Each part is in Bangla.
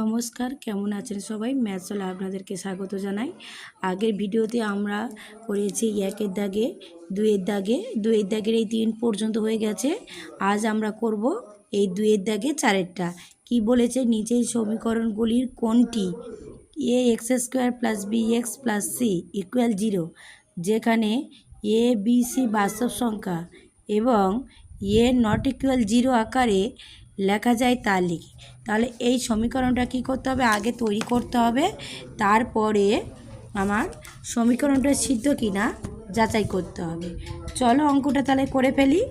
নমস্কার, কেমন আছেন সবাই? ম্যাথ হলে আপনাদেরকে স্বাগত জানাই। আগের ভিডিওতে আমরা করেছি একের দাগে, দুইয়ের দাগে। দুইয়ের দাগের এই তিন পর্যন্ত হয়ে গেছে। আজ আমরা করব এই দুইয়ের দাগে চারেরটা। কি বলেছে নিচের সমীকরণগুলির কোনটি? A X square plus B X plus C equal zero, যেখানে এ, বি, সি বাস্তব সংখ্যা এবং এ নট ইকুয়াল জিরো আকারে লেখা যায় তা লিখি। তাহলে এই সমীকরণটা কী করতে হবে? আগে তৈরি করতে হবে। তারপরে আমার সমীকরণটা সিদ্ধ কি না যাচাই করতে হবে। চলো অঙ্কটা তাহলে করে ফেলি।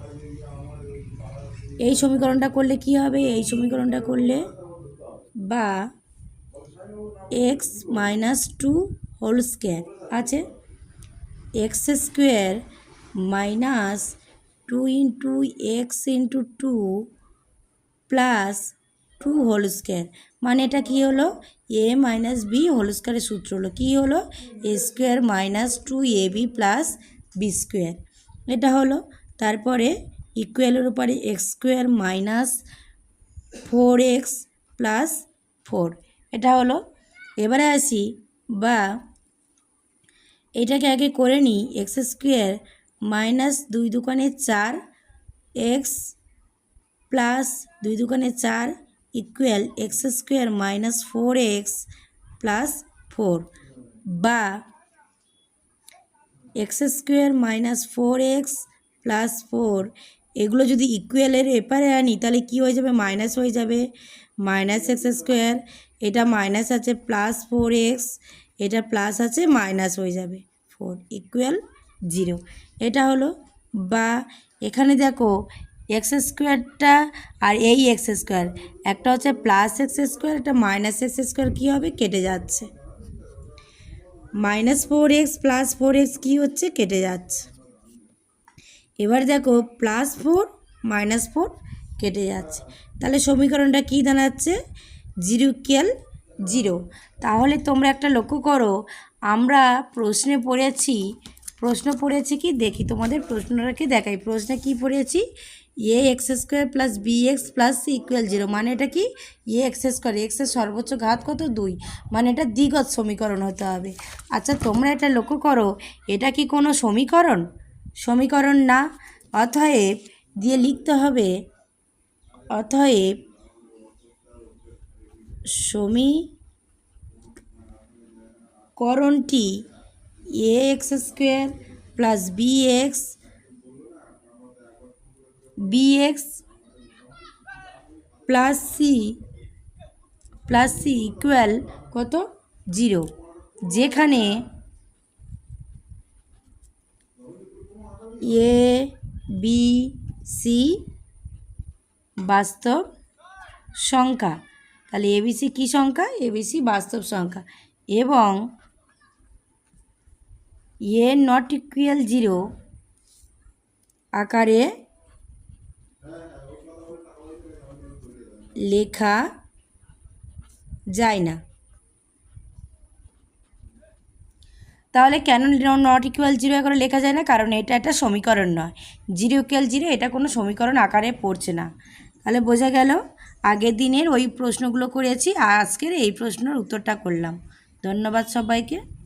এই সমীকরণটা করলে কি হবে? এই সমীকরণটা করলে বা X minus two whole square আছে। X square minus two into X into two plus two whole square. মানে এটা কী হলো? এ মাইনাস বি হোল স্কোয়ারের সূত্র হলো। কী হলো? A square minus two A B plus B square. এটা হলো। তারপরে ইকুয়ালের উপরে X square minus four X plus four. এটা হলো। এবারে আসি। বা এটাকে আগে করে নিই। এক্স স্কোয়ার মাইনাস দুই দোকানে চার এক্স প্লাস দুই দোকানে চার equal X square minus four X plus four বা X square minus four X plus four এগুলো যদি ইকুয়ালের এপারে আনি, তাহলে কী হয়ে যাবে? মাইনাস হয়ে যাবে। মাইনাস এক্স স্কোয়ার এটা মাইনাস আছে প্লাস ফোর এক্স এটা প্লাস আছে মাইনাস হয়ে যাবে। ফোর ইকুয়াল জিরো এটা হলো বা এখানে দেখো এক্স স্কোয়ারটা আর এই এক্স স্কোয়ার। একটা হচ্ছে প্লাস এক্স স্কোয়ার, একটা মাইনাস এক্স স্কোয়ার কী হবে? কেটে যাচ্ছে। Minus four X plus four X কী হচ্ছে? কেটে যাচ্ছে। এবার দেখো প্লাস ফোর মাইনাস ফোর কেটে যাচ্ছে। তাহলে সমীকরণটা কী দাঁড়াচ্ছে জিরো কেল জিরো তাহলে তোমরা একটা লক্ষ্য করো, আমরা প্রশ্নে পড়েছি প্রশ্ন পড়েছি কি? দেখি তোমাদের প্রশ্নটাকে দেখাই। প্রশ্নে কি পড়েছি? A X square plus B X plus equal zero মানে এটা কি? এ এক্স স্কোয়ার এক্সের সর্বোচ্চ ঘাত কত? দুই। মানে এটা দ্বিগত সমীকরণ হতে হবে। আচ্ছা তোমরা এটা লক্ষ্য করো, এটা কি কোনো সমীকরণ? সমীকরণ না। অতএব দিয়ে লিখতে হবে, অতএব সমীকরণটি A X square plus B X B X plus C plus C equal কত? জিরো যেখানে এ বি সি বাস্তব সংখ্যা। তাহলে এবিসি কী সংখ্যা? এবিসি বাস্তব সংখ্যা। এবং এ নট ইকুয়াল জিরো আকারে লেখা যায় না। তাহলে কেন নট ইকুয়াল জিরো আকারে লেখা যায় না? কারণ এটা একটা সমীকরণ নয়। জিরো ইকুয়াল জিরো, এটা কোনো সমীকরণ আকারে পড়ছে না। তাহলে বোঝা গেল, আগের দিনের ওই প্রশ্নগুলো করেছি, আজকের এই প্রশ্নের উত্তরটা করলাম। ধন্যবাদ সবাইকে।